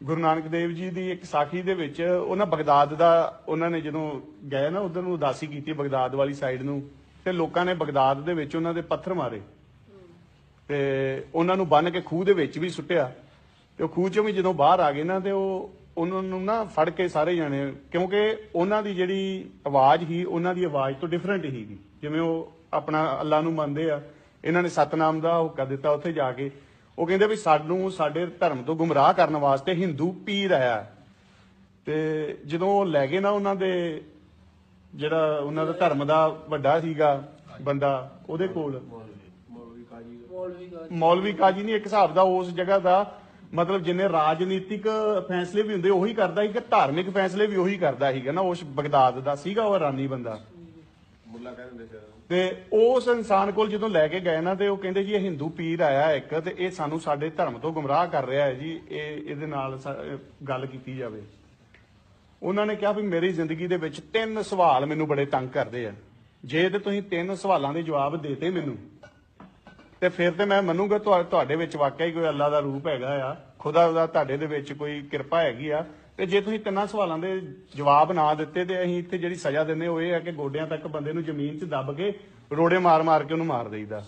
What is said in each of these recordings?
ਗੁਰੂ ਨਾਨਕ ਦੇਵ ਜੀ ਦੀ ਇੱਕ ਸਾਖੀ ਦੇ ਵਿੱਚ ਉਹਨਾਂ ਬਗਦਾਦ ਦਾ ਉਹਨਾਂ ਨੇ ਜਦੋਂ ਗਏ ਨਾ, ਉਧਰ ਨੂੰ ਉਦਾਸੀ ਕੀਤੀ ਬਗਦਾਦ ਵਾਲੀ ਸਾਈਡ ਨੂੰ, ਤੇ ਲੋਕਾਂ ਨੇ ਬਗਦਾਦ ਦੇ ਵਿੱਚ ਉਹਨਾਂ ਦੇ ਪੱਥਰ ਮਾਰੇ। ਤੇ ਉਹਨਾਂ ਨੂੰ ਬੰਨ ਕੇ ਖੂਹ ਦੇ ਵਿੱਚ ਵੀ ਸੁੱਟਿਆ। ਤੇ ਉਹ ਖੂਹ ਚੋਂ ਵੀ ਜਦੋਂ ਬਾਹਰ ਆ ਗਏ ਨਾ, ਤੇ ਉਹ ਉਹਨਾਂ ਨੂੰ ਨਾ ਫੜ ਕੇ ਸਾਰੇ ਜਾਣੇ, ਕਿਉਂਕਿ ਉਹਨਾਂ ਦੀ ਜਿਹੜੀ ਆਵਾਜ਼ ਹੀ ਉਹਨਾਂ ਦੀ ਆਵਾਜ਼ ਤੋਂ ਡਿਫਰੈਂਟ ਹੀਗੀ ਜਿਵੇਂ ਉਹ ਆਪਣਾ ਅੱਲਾ ਨੂੰ ਮੰਨਦੇ ਆ, ਇਹਨਾਂ ਨੇ ਸਤਨਾਮ ਦਾ ਹੁਕਮ ਦਿੱਤਾ ਉੱਥੇ ਜਾ ਕੇ। ਉਹ ਕਹਿੰਦੇ ਵੀ ਸਾਨੂੰ, ਸਾਡੇ ਧਰਮ ਤੋਂ ਗੁੰਮਰਾਹ ਕਰਨ ਵਾਸਤੇ ਹਿੰਦੂ ਪੀਰ ਆਇਆ ਤੇ ਜਦੋਂ ਉਹ ਲੈ ਗਏ ਨਾ ਉਹਨਾਂ ਦੇ, ਜਿਹੜਾ ਉਹਨਾਂ ਦਾ ਧਰਮ ਦਾ ਵੱਡਾ ਸੀਗਾ ਬੰਦਾ, ਉਹਦੇ ਕੋਲ। ਮੌਲਵੀ ਕਾਜੀ ਨਹੀਂ, ਇੱਕ ਹਿਸਾਬ ਦਾ ਉਸ ਜਗ੍ਹਾ ਦਾ, ਮਤਲਬ ਜਿੰਨੇ ਰਾਜਨੀਤਿਕ ਫੈਸਲੇ ਵੀ ਹੁੰਦੇ ਉਹੀ ਕਰਦਾ ਸੀ ਕਿ ਧਾਰਮਿਕ ਫੈਸਲੇ ਵੀ ਉਹੀ ਕਰਦਾ ਸੀਗਾ ਨਾ, ਉਸ ਬਗਦਾਦ ਦਾ ਸੀਗਾ ਉਹ ਇਰਾਨੀ ਬੰਦਾ। ਤੇ ਉਸ ਇਨਸਾਨ ਕੋਲ ਜਦੋਂ ਲੈ ਕੇ ਗਏ ਨਾ ਤੇ ਉਹ ਕਹਿੰਦੇ ਜੀ ਇਹ ਹਿੰਦੂ ਪੀਰ ਆਇਆ ਇੱਕ ਤੇ ਇਹ ਸਾਨੂੰ ਸਾਡੇ ਧਰਮ ਤੋਂ ਗੁੰਮਰਾਹ ਕਰ ਰਿਹਾ ਹੈ ਜੀ, ਇਹ ਇਹਦੇ ਨਾਲ ਗੱਲ ਕੀਤੀ ਜਾਵੇ। ਉਹਨਾਂ ਨੇ ਕਿਹਾ ਵੀ ਮੇਰੀ ਜ਼ਿੰਦਗੀ ਦੇ ਵਿੱਚ ਤਿੰਨ ਸਵਾਲ ਮੈਨੂੰ ਬੜੇ ਤੰਗ ਕਰਦੇ ਆ। ਜੇ ਤੇ ਤੁਸੀਂ ਤਿੰਨ ਸਵਾਲਾਂ ਦੇ ਜਵਾਬ ਦੇਤੇ ਮੈਨੂੰ, ਤੇ ਫਿਰ ਤੇ ਮੈਂ ਮੰਨੂਗਾ ਤੁਹਾਡੇ ਵਿੱਚ ਵਾਕਿਆ ਹੀ ਕੋਈ ਅੱਲਾ ਦਾ ਰੂਪ ਹੈਗਾ ਆ, ਖੁਦਾ ਦਾ ਤੁਹਾਡੇ ਦੇ ਵਿੱਚ ਕੋਈ ਕਿਰਪਾ ਹੈਗੀ ਆ ਤੇ ਜੇ ਤੁਸੀਂ ਤਿੰਨਾਂ ਸਵਾਲਾਂ ਦੇ ਜਵਾਬ ਨਾ ਦਿੱਤੇ ਤੇ ਅਸੀਂ ਇੱਥੇ ਜਿਹੜੀ ਸਜ਼ਾ ਦਿੰਦੇ ਉਹ ਇਹ ਹੈ ਕਿ ਗੋਡਿਆਂ ਤੱਕ ਬੰਦੇ ਨੂੰ ਜ਼ਮੀਨ 'ਚ ਦੱਬ ਕੇ ਰੋੜੇ ਮਾਰ-ਮਾਰ ਕੇ ਉਹਨੂੰ ਮਾਰ ਦੇਈਦਾ।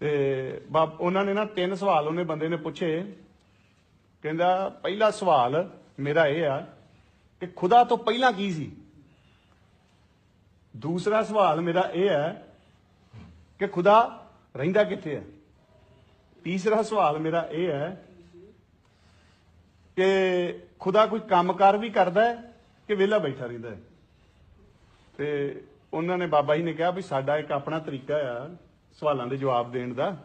ਤੇ ਬਾਬ ਉਹਨਾਂ ਨੇ ਨਾ ਤਿੰਨ ਸਵਾਲ ਉਹਨੇ ਬੰਦੇ ਨੇ ਪੁੱਛੇ। ਕਹਿੰਦਾ, ਪਹਿਲਾ ਸਵਾਲ ਮੇਰਾ ਇਹ ਆ ਕਿ ਖੁਦਾ ਤੋਂ ਪਹਿਲਾਂ ਕੀ ਸੀ? ਦੂਸਰਾ ਸਵਾਲ ਮੇਰਾ ਇਹ ਹੈ ਕਿ ਖੁਦਾ ਰਹਿੰਦਾ ਕਿੱਥੇ ਹੈ? ਤੀਸਰਾ ਸਵਾਲ ਮੇਰਾ ਇਹ ਹੈ ਕਿ ਖੁਦਾ ਕੋਈ ਕੰਮਕਾਰ ਵੀ ਕਰਦਾ ਹੈ ਕਿ ਵਿਹਲਾ ਬੈਠਾ ਰਹਿੰਦਾ ਹੈ। ਤੇ ਉਹਨਾਂ ਨੇ ਬਾਬਾ ਜੀ ਨੇ ਕਿਹਾ ਵੀ ਸਾਡਾ ਇੱਕ ਆਪਣਾ ਤਰੀਕਾ ਆ ਸਵਾਲਾਂ ਦੇ ਜਵਾਬ ਦੇਣ ਦਾ।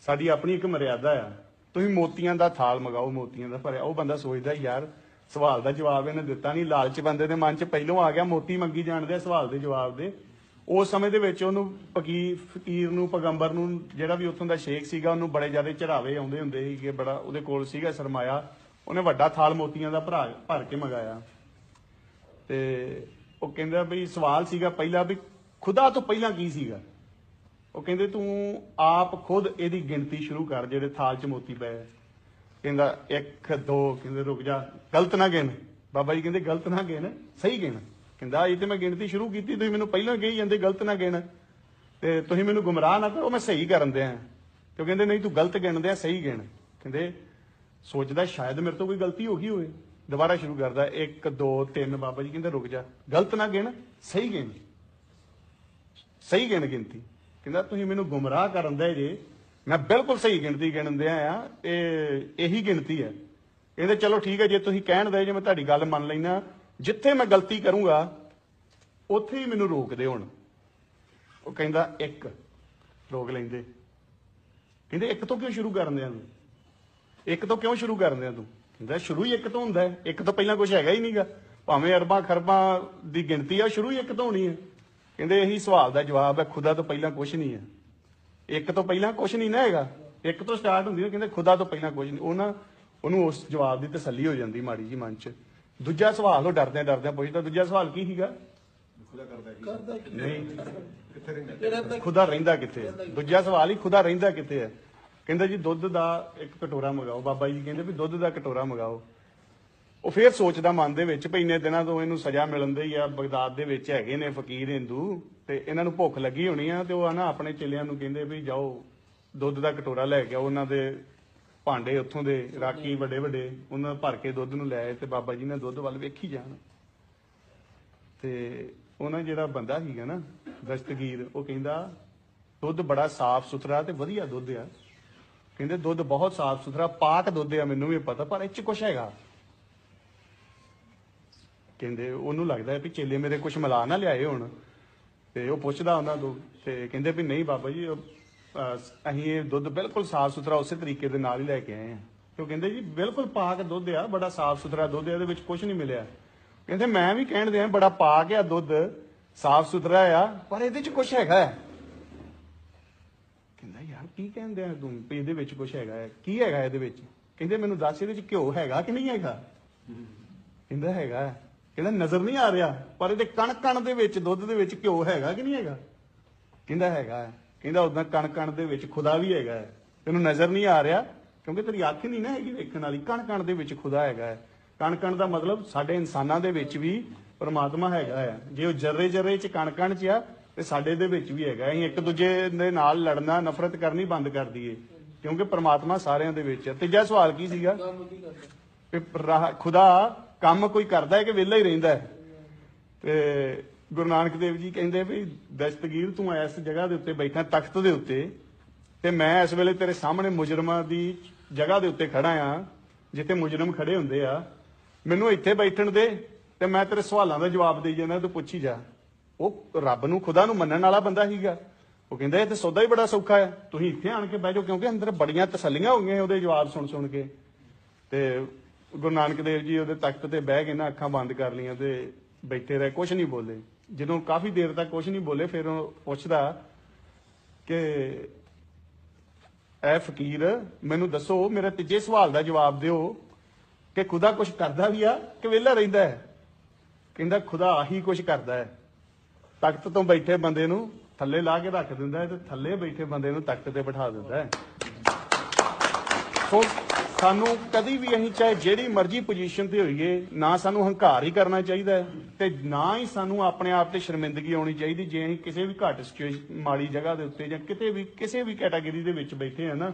ਸਾਡੀ ਆਪਣੀ ਇੱਕ ਮਰਿਆਦਾ ਆ। ਤੁਸੀਂ ਮੋਤੀਆਂ ਦਾ ਥਾਲ ਮਗਾਓ, ਮੋਤੀਆਂ ਦਾ ਭਰਿਆ। ਉਹ ਬੰਦਾ ਸੋਚਦਾ ਯਾਰ, ਸਵਾਲ ਦਾ ਜਵਾਬ ਇਹਨੇ ਦਿੱਤਾ ਨਹੀਂ। ਲਾਲਚ ਬੰਦੇ ਦੇ ਮਨ 'ਚ ਪਹਿਲੋਂ ਆ ਗਿਆ, ਮੋਤੀ ਮੰਗੀ ਜਾਣਦੇ ਆ ਸਵਾਲ ਦੇ ਜਵਾਬ ਦੇ। ਉਸ ਸਮੇਂ ਦੇ ਵਿੱਚ ਉਹਨੂੰ ਫਕੀਰ ਫਕੀਰ ਨੂੰ, ਪੈਗੰਬਰ ਨੂੰ ਜਿਹੜਾ ਵੀ ਉੱਥੋਂ ਦਾ ਸ਼ੇਖ ਸੀਗਾ, ਉਹਨੂੰ ਬੜੇ ਜ਼ਿਆਦਾ ਚੜਾਵੇ ਆਉਂਦੇ ਹੁੰਦੇ ਸੀਗੇ, ਬੜਾ ਉਹਦੇ ਕੋਲ ਸੀਗਾ ਸਰਮਾਇਆ। ਉਹਨੇ ਵੱਡਾ ਥਾਲ ਮੋਤੀਆਂ ਦਾ ਭਰਾ ਭਰ ਕੇ ਮੰਗਾਇਆ। ਤੇ ਉਹ ਕਹਿੰਦਾ ਵੀ ਸਵਾਲ ਸੀਗਾ ਪਹਿਲਾਂ ਵੀ ਖੁਦਾ ਤੋਂ ਪਹਿਲਾਂ ਕੀ ਸੀਗਾ? ਉਹ ਕਹਿੰਦੇ ਤੂੰ ਆਪ ਖੁਦ ਇਹਦੀ ਗਿਣਤੀ ਸ਼ੁਰੂ ਕਰ ਜਿਹੜੇ ਥਾਲ 'ਚ ਮੋਤੀ ਪਏ। ਕਹਿੰਦਾ 1 2 ਕਹਿੰਦੇ ਰੁਕ ਜਾ, ਗਲਤ ਨਾ ਗਿਣ। ਬਾਬਾ ਜੀ ਕਹਿੰਦੇ ਗਲਤ ਨਾ ਗਿਣ, ਸਹੀ ਗਿਣ। ਕਹਿੰਦਾ ਇਹ ਤੇ ਮੈਂ ਗਿਣਤੀ ਸ਼ੁਰੂ ਕੀਤੀ, ਤੁਸੀਂ ਮੈਨੂੰ ਪਹਿਲਾਂ ਕਹੀ ਜਾਂਦੇ ਗਲਤ ਨਾ ਗਿਣ। ਤੇ ਤੁਸੀਂ ਮੈਨੂੰ ਗੁੰਮਰਾਹ ਨਾ ਕਰੋ, ਮੈਂ ਸਹੀ ਕਰਨ ਦਿਆਂ। ਤੇ ਉਹ ਕਹਿੰਦੇ ਨਹੀਂ ਤੂੰ ਗਲਤ ਗਿਣਦੇ ਆ ਸਹੀ ਗਿਣ। ਕਹਿੰਦੇ ਸੋਚਦਾ ਸ਼ਾਇਦ ਮੇਰੇ ਤੋਂ ਕੋਈ ਗਲਤੀ ਹੋ ਗਈ ਹੋਵੇ। ਦੁਬਾਰਾ ਸ਼ੁਰੂ ਕਰਦਾ 1 2 3 ਬਾਬਾ ਜੀ ਕਹਿੰਦਾ ਰੁਕ ਜਾ। ਗਲਤ ਨਾ ਗਿਣ, ਸਹੀ ਗਿਣ। ਸਹੀ ਗਿਣ ਗਿਣਤੀ। ਕਹਿੰਦਾ ਤੁਸੀਂ ਮੈਨੂੰ ਗੁੰਮਰਾਹ ਕਰਨ ਦੇ ਜੇ। ਮੈਂ ਬਿਲਕੁਲ ਸਹੀ ਗਿਣਤੀ ਗਿਣਦੇ ਆ ਇਹ ਇਹੀ ਗਿਣਤੀ ਹੈ। ਕਹਿੰਦੇ ਚਲੋ ਠੀਕ ਹੈ, ਜੇ ਤੁਸੀਂ ਕਹਿਣ ਦੇ ਜੇ, ਮੈਂ ਤੁਹਾਡੀ ਗੱਲ ਮੰਨ ਲੈਣਾ ਜਿੱਥੇ ਮੈਂ ਗਲਤੀ ਕਰੂੰਗਾ, ਉੱਥੇ ਹੀ ਮੈਨੂੰ ਰੋਕਦੇ ਹੁਣ। ਉਹ ਕਹਿੰਦਾ, ਇੱਕ। ਰੋਕ ਲੈਂਦੇ। ਕਹਿੰਦੇ, ਇੱਕ ਤੋਂ ਕਿਉਂ ਸ਼ੁਰੂ ਕਰਨ ਦਿਆਂ ਤੂੰ? ਇੱਕ ਤੋਂ ਕਿਉਂ ਸ਼ੁਰੂ ਕਰਨ ਦਿਆਂ ਤੂੰ? ਕਹਿੰਦਾ ਸ਼ੁਰੂ ਹੀ ਇੱਕ ਤੋਂ ਹੁੰਦਾ ਹੈ। ਇੱਕ ਤੋਂ ਪਹਿਲਾਂ ਕੁਝ ਹੈਗਾ ਹੀ ਨਹੀਂਗਾ ਭਾਵੇਂ ਅਰਬਾਂ ਖਰਬਾਂ ਦੀ ਗਿਣਤੀ ਆ ਸ਼ੁਰੂ ਹੀ ਇੱਕ ਤੋਂ ਹੋਣੀ ਹੈ। ਕਹਿੰਦੇ ਇਹੀ ਸਵਾਲ ਦਾ ਜਵਾਬ ਹੈ ਖੁਦਾ ਤੋਂ ਪਹਿਲਾਂ ਕੁਝ ਨਹੀਂ ਹੈ। ਇੱਕ ਤੋਂ ਪਹਿਲਾਂ ਕੁਝ ਨਹੀਂ ਨਾ ਹੈਗਾ। ਇੱਕ ਤੋਂ ਸਟਾਰਟ ਹੁੰਦੀ ਹੈ ਕਹਿੰਦੇ ਖੁਦਾ ਤੋਂ ਪਹਿਲਾਂ ਕੁਝ ਨਹੀਂ। ਉਹ ਨਾ ਉਹਨੂੰ ਉਸ ਜਵਾਬ ਦੀ ਤਸੱਲੀ ਹੋ ਜਾਂਦੀ ਮਾੜੀ ਜੀ ਮਨ 'ਚ। ਦੂਜਾ ਸਵਾਲ ਉਹ ਡਰਦਿਆਂ ਡਰਦਿਆਂ ਪੁੱਛਦਾ ਦੂਜਾ ਸਵਾਲ ਕੀ ਸੀਗਾ? ਖੁਦਾ ਕਰਦਾ ਕੀ ਕਰਦਾ ਨਹੀਂ। ਕਿੱਥੇ ਰਹਿੰਦਾ? ਖੁਦਾ ਰਹਿੰਦਾ ਕਿੱਥੇ ਹੈ? ਦੂਜਾ ਸਵਾਲ ਹੀ ਖੁਦਾ ਰਹਿੰਦਾ ਕਿੱਥੇ ਹੈ? ਕਹਿੰਦਾ ਜੀ ਦੁੱਧ ਦਾ ਇੱਕ ਕਟੋਰਾ ਮੰਗਾਓ ਬਾਬਾ ਜੀ ਕਹਿੰਦੇ ਵੀ ਦੁੱਧ ਦਾ ਕਟੋਰਾ ਮੰਗਾਓ। ਉਹ ਫੇਰ ਸੋਚਦਾ ਮਨ ਦੇ ਵਿੱਚ ਵੀ ਇੰਨੇ ਦਿਨਾਂ ਤੋਂ ਇਹਨੂੰ ਸਜ਼ਾ ਮਿਲਣ ਦੀ ਆ ਬਗਦਾਦ ਦੇ ਵਿੱਚ ਹੈਗੇ ਨੇ ਫਕੀਰ ਹਿੰਦੂ ਤੇ ਇਹਨਾਂ ਨੂੰ ਭੁੱਖ ਲੱਗੀ ਹੋਣੀ ਆ ਤੇ ਉਹ ਆ ਨਾ ਆਪਣੇ ਚੇਲਿਆਂ ਨੂੰ ਕਹਿੰਦੇ ਵੀ ਜਾਓ ਦੁੱਧ ਦਾ ਕਟੋਰਾ ਲੈ ਕੇ ਆਓ ਉਹਨਾਂ ਦੇ ਭਾਂਡੇ ਉੱਥੋਂ ਦੇ ਰਾਕੀ ਵੱਡੇ ਵੱਡੇ ਉਹਨਾਂ ਭਰ ਕੇ ਦੁੱਧ ਨੂੰ ਲੈ ਆਏ ਤੇ ਬਾਬਾ ਜੀ ਨੇ ਦੁੱਧ ਵੱਲ ਵੇਖੀ ਜਾਣ। ਤੇ ਉਹਨਾਂ ਜਿਹੜਾ ਬੰਦਾ ਸੀਗਾ ਨਾ ਦਸਤਗੀਰ ਉਹ ਕਹਿੰਦਾ ਦੁੱਧ ਬੜਾ ਸਾਫ਼ ਸੁਥਰਾ ਤੇ ਵਧੀਆ ਦੁੱਧ ਆ। ਕਹਿੰਦੇ ਦੁੱਧ ਬਹੁਤ ਸਾਫ਼ ਸੁਥਰਾ, ਪਾਕ ਦੁੱਧ ਆ, ਮੈਨੂੰ ਵੀ ਪਤਾ, ਪਰ ਇਹ ਚ ਕੁਛ ਹੈਗਾ। ਕਹਿੰਦੇ ਉਹਨੂੰ ਲੱਗਦਾ ਵੀ ਚੇਲੇ ਮੇਰੇ ਕੁਛ ਮਿਲਾ ਨਾ ਲਿਆਏ ਹੁਣ। ਤੇ ਉਹ ਪੁੱਛਦਾ ਉਹਨਾਂ ਤੋਂ, ਤੇ ਕਹਿੰਦੇ ਵੀ ਨਹੀਂ ਬਾਬਾ ਜੀ ਅਸੀਂ ਇਹ ਦੁੱਧ ਬਿਲਕੁਲ ਸਾਫ਼ ਸੁਥਰਾ ਉਸੇ ਤਰੀਕੇ ਦੇ ਨਾਲ ਹੀ ਲੈ ਕੇ ਆਏ ਆ ਉਹ ਕਹਿੰਦੇ ਜੀ, ਬਿਲਕੁਲ ਪਾਕ ਦੁੱਧ ਆ, ਬੜਾ ਸਾਫ਼ ਸੁਥਰਾ ਦੁੱਧ ਆ, ਇਹਦੇ ਵਿੱਚ ਕੁਝ ਨਹੀਂ ਮਿਲਿਆ। ਕਹਿੰਦੇ ਮੈਂ ਵੀ ਕਹਿਣ ਦਿਆਂ, ਬੜਾ ਪਾਕ ਆ ਦੁੱਧ, ਸਾਫ਼ ਸੁਥਰਾ ਆ, ਪਰ ਇਹਦੇ ਚ ਕੁਝ ਹੈਗਾ ਹੈ। ਕੀ ਕਹਿੰਦੇ ਆ ਤੂੰ? ਵੀ ਇਹਦੇ ਵਿੱਚ ਕੁਝ ਹੈਗਾ ਹੈ। ਕੀ ਹੈਗਾ ਇਹਦੇ ਵਿੱਚ? ਕਹਿੰਦੇ ਮੈਨੂੰ ਦੱਸ ਇਹਦੇ ਵਿੱਚ ਘਿਓ ਹੈਗਾ ਕਿ ਨਹੀਂ ਹੈਗਾ? ਕਹਿੰਦਾ ਹੈਗਾ ਕਹਿੰਦਾ ਨਜ਼ਰ ਨਹੀਂ ਆ ਰਿਹਾ, ਪਰ ਇਹਦੇ ਕਣ ਕਣ ਦੇ ਵਿੱਚ, ਦੁੱਧ ਦੇ ਵਿੱਚ ਘਿਓ ਹੈਗਾ ਕਿ ਨਹੀਂ ਹੈਗਾ? ਕਹਿੰਦਾ ਹੈਗਾ ਕਹਿੰਦਾ ਉਦਾਂ ਕਣ ਕਣ ਦੇ ਵਿੱਚ ਖੁਦਾ ਵੀ ਹੈਗਾ ਹੈ। ਤੈਨੂੰ ਨਜ਼ਰ ਨਹੀਂ ਆ ਰਿਹਾ, ਕਿਉਂਕਿ ਤੇਰੀ ਅੱਖ ਨਹੀਂ ਨਾ ਹੈਗੀ ਵੇਖਣ ਵਾਲੀ। ਕਣ ਕਣ ਦੇ ਵਿੱਚ ਖੁਦਾ ਹੈਗਾ ਹੈ। ਕਣ ਕਣ ਦਾ ਮਤਲਬ ਸਾਡੇ ਇਨਸਾਨਾਂ ਦੇ ਵਿੱਚ ਵੀ ਪਰਮਾਤਮਾ ਹੈਗਾ ਹੈ। ਜੇ ਉਹ ਜਰੇ ਜਰੇ ਚ ਕਣ ਕਣ ਚ ਆ ਤੇ ਸਾਡੇ ਦੇ ਵਿੱਚ ਵੀ ਹੈਗਾ। ਅਸੀਂ ਇੱਕ ਦੂਜੇ ਦੇ ਨਾਲ ਲੜਨਾ, ਨਫ਼ਰਤ ਕਰਨੀ ਬੰਦ ਕਰ ਦਈਏ। ਕਿਉਂਕਿ ਪਰਮਾਤਮਾ ਸਾਰਿਆਂ ਦੇ ਵਿੱਚ ਹੈ। ਤੀਜਾ ਸਵਾਲ ਕੀ ਸੀਗਾ? ਕਿ ਖੁਦਾ ਕੰਮ ਕੋਈ ਕਰਦਾ ਹੈ ਕਿ ਵਿਹਲਾ ਹੀ ਰਹਿੰਦਾ ਹੈ? ਤੇ ਗੁਰੂ ਨਾਨਕ ਦੇਵ ਜੀ ਕਹਿੰਦੇ ਵੀ, ਦਸਤਗੀਰ ਤੂੰ ਇਸ ਜਗ੍ਹਾ ਦੇ ਉੱਤੇ ਬੈਠਾ, ਤਖਤ ਦੇ ਉੱਤੇ, ਤੇ ਮੈਂ ਇਸ ਵੇਲੇ ਤੇਰੇ ਸਾਹਮਣੇ ਮੁਜਰਮਾਂ ਦੀ ਜਗ੍ਹਾ ਦੇ ਉੱਤੇ ਖੜਾ ਆ ਜਿੱਥੇ ਮੁਜਰਮ ਖੜੇ ਹੁੰਦੇ ਆ। ਮੈਨੂੰ ਇੱਥੇ ਬੈਠਣ ਦੇ ਤੇ ਮੈਂ ਤੇਰੇ ਸਵਾਲਾਂ ਦਾ ਜਵਾਬ ਦੇਈ ਜਾਂਦਾ, ਤੂੰ ਪੁੱਛੀ ਜਾ। ਉਹ ਰੱਬ ਨੂੰ, ਖੁਦਾ ਨੂੰ ਮੰਨਣ ਵਾਲਾ ਬੰਦਾ ਸੀਗਾ। ਉਹ ਕਹਿੰਦਾ, ਇਹ ਤੇ ਸੌਦਾ ਹੀ ਬੜਾ ਸੌਖਾ ਹੈ ਤੁਸੀਂ ਇੱਥੇ ਆਣ ਕੇ ਬਹਿ ਜਾਓ, ਕਿਉਂਕਿ ਅੰਦਰ ਬੜੀਆਂ ਤਸੱਲੀਆਂ ਹੋ ਗਈਆਂ ਉਹਦੇ ਜਵਾਬ ਸੁਣ ਸੁਣ ਕੇ। ਤੇ ਗੁਰੂ ਨਾਨਕ ਦੇਵ ਜੀ ਉਹਦੇ ਤਖਤ ਤੇ ਬਹਿ ਕੇ ਨਾ ਅੱਖਾਂ ਬੰਦ ਕਰ ਲੀਆਂ ਤੇ ਬੈਠੇ ਰਹੇ ਕੁਝ ਨਹੀਂ ਬੋਲੇ। ਜਦੋਂ ਕਾਫੀ ਦੇਰ ਤੱਕ ਕੁਝ ਨਹੀਂ ਬੋਲੇ, ਫਿਰ ਉਹ ਪੁੱਛਦਾ ਕਿ, ਐ ਫਕੀਰ, ਮੈਨੂੰ ਦੱਸੋ, ਮੇਰੇ ਤੀਜੇ ਸਵਾਲ ਦਾ ਜਵਾਬ ਦਿਓ ਕਿ ਖੁਦਾ ਕੁਝ ਕਰਦਾ ਵੀ ਆ ਕਿ ਵਿਹਲਾ ਰਹਿੰਦਾ ਹੈ? ਕਹਿੰਦਾ, ਖੁਦਾ ਆਹੀ ਕੁਝ ਕਰਦਾ ਹੈ। ਤਖਤ ਤੋਂ ਬੈਠੇ ਬੰਦੇ ਨੂੰ ਥੱਲੇ ਲਾ ਕੇ ਰੱਖ ਦਿੰਦਾ ਹੈ ਤੇ ਥੱਲੇ ਬੈਠੇ ਬੰਦੇ ਨੂੰ ਤਖਤ ਤੇ ਬਿਠਾ ਦਿੰਦਾ ਹੈ। ਸੋ ਸਾਨੂੰ ਕਦੀ ਵੀ ਅਸੀਂ ਚਾਹੇ ਜਿਹੜੀ ਮਰਜ਼ੀ ਪੋਜੀਸ਼ਨ ਤੇ ਹੋਈਏ, ਨਾ ਸਾਨੂੰ ਹੰਕਾਰ ਹੀ ਕਰਨਾ ਚਾਹੀਦਾ ਹੈ ਤੇ ਨਾ ਹੀ ਸਾਨੂੰ ਆਪਣੇ ਆਪ ਤੇ ਸ਼ਰਮਿੰਦਗੀ ਆਉਣੀ ਚਾਹੀਦੀ। ਜੇ ਅਸੀਂ ਕਿਸੇ ਵੀ ਘੱਟ ਸਿਚੁਏਸ਼ਨ ਮਾੜੀ ਜਗ੍ਹਾ ਦੇ ਉੱਤੇ ਜਾਂ ਕਿਤੇ ਵੀ, ਕਿਸੇ ਵੀ ਕੈਟਾਗਰੀ ਦੇ ਵਿੱਚ ਬੈਠੇ ਆ ਨਾ